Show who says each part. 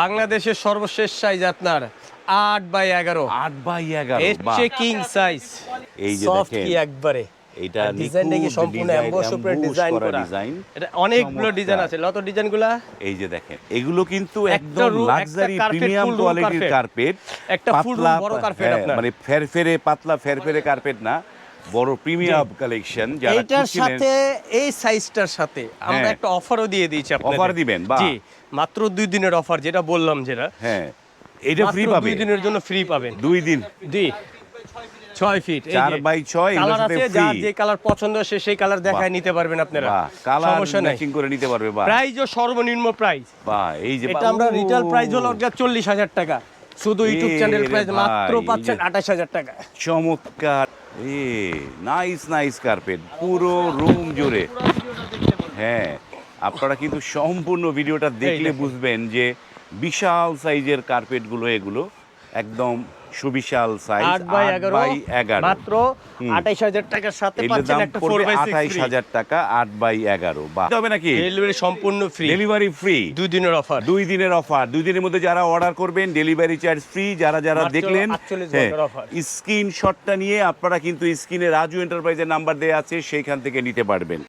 Speaker 1: বাংলাদেশের সর্বশেষ সাইজ আপনার আট বাই এগারো।
Speaker 2: আট বাই এগারো
Speaker 1: এর কিং সাইজ
Speaker 2: এই যে দেখেন
Speaker 1: একবারে?
Speaker 2: এটা
Speaker 1: আর ডিজাইনটা কি সম্পূর্ণ
Speaker 2: ডিজাইন,
Speaker 1: এমবস উপরে ডিজাইন
Speaker 2: করা ডিজাইন।
Speaker 1: এটা অনেকগুলো ডিজাইন আছে। লত ডিজাইনগুলা?
Speaker 2: এই যে দেখেন এগুলো কিন্তু
Speaker 1: একটা
Speaker 2: একদম লাক্সারি প্রিমিয়াম কোয়ালিটির কার্পেট
Speaker 1: একটা room বড় carpet আপনার।
Speaker 2: মানে ফেরফেরে পাতলা ফেরফেরে কার্পেট না। বড় প্রিমিয়াম কালেকশন যারা খুঁজছিলেন,
Speaker 1: সাথে এই সাইজটার সাথে আমরা
Speaker 2: হ্যাঁ।
Speaker 1: একটা অফারও দিয়ে দিয়েছি আপনাদের।
Speaker 2: Offer দিবেন।
Speaker 1: জি মাত্র দুই দিনের অফার যেটা বললাম যেটা।
Speaker 2: হ্যাঁ এটা ফ্রি পাবে।
Speaker 1: দুই দিনের জন্য ফ্রি পাবেন।
Speaker 2: দুই দিন।
Speaker 1: জি। ছয় ফিট
Speaker 2: চার by ছয়,
Speaker 1: কালার আছে যার যে কালার পছন্দ সে সেই কালার দেখায় নিতে পারবেন আপনারা।
Speaker 2: কালার
Speaker 1: সমস্যা নাই।
Speaker 2: ম্যাচিং করে নিতে পারবে বাহ।
Speaker 1: প্রাইসও সর্বনিম্ন প্রাইস
Speaker 2: বাহ এই যে
Speaker 1: এটা আমরা রিটেল প্রাইস হলো চল্লিশ হাজার টাকা। শুধু ইউটিউব চ্যানেল
Speaker 2: রে
Speaker 1: প্রাইস মাত্র পাচ্ছেন আঠাশ হাজার টাকা।
Speaker 2: চমৎকার। এ নাইস নাইস কার্পেট পুরো রুম জুড়ে। হ্যাঁ আপনারা কিন্তু সম্পূর্ণ ভিডিওটা দেখলে বুঝবেন যে বিশাল সাইজের কার্পেটগুলো এগুলো একদম সুবিশাল সাইজ
Speaker 1: আট বাই এগারো
Speaker 2: বাই এগারো।
Speaker 1: মাত্র আঠাইশ হাজার টাকার সাথে পাচ্ছেন একটা ফোর
Speaker 2: পড়বে
Speaker 1: বাই
Speaker 2: টাকা আট বাই এগারো। বা হবে নাকি?
Speaker 1: ডেলিভারি সম্পূর্ণ ফ্রি
Speaker 2: ডেলিভারি ফ্রি
Speaker 1: দুই দিনের অফার
Speaker 2: দুই দিনের অফার দুই দিনের মধ্যে যারা অর্ডার করবেন ডেলিভারি চার্জ ফ্রি যারা যারা দেখলেন হ্যাঁ। স্ক্রিনশটটা নিয়ে আপনারা কিন্তু স্ক্রিনে রাজু এন্টারপ্রাইজের নাম্বার দেওয়া আছে সেইখান থেকে নিতে পারবেন।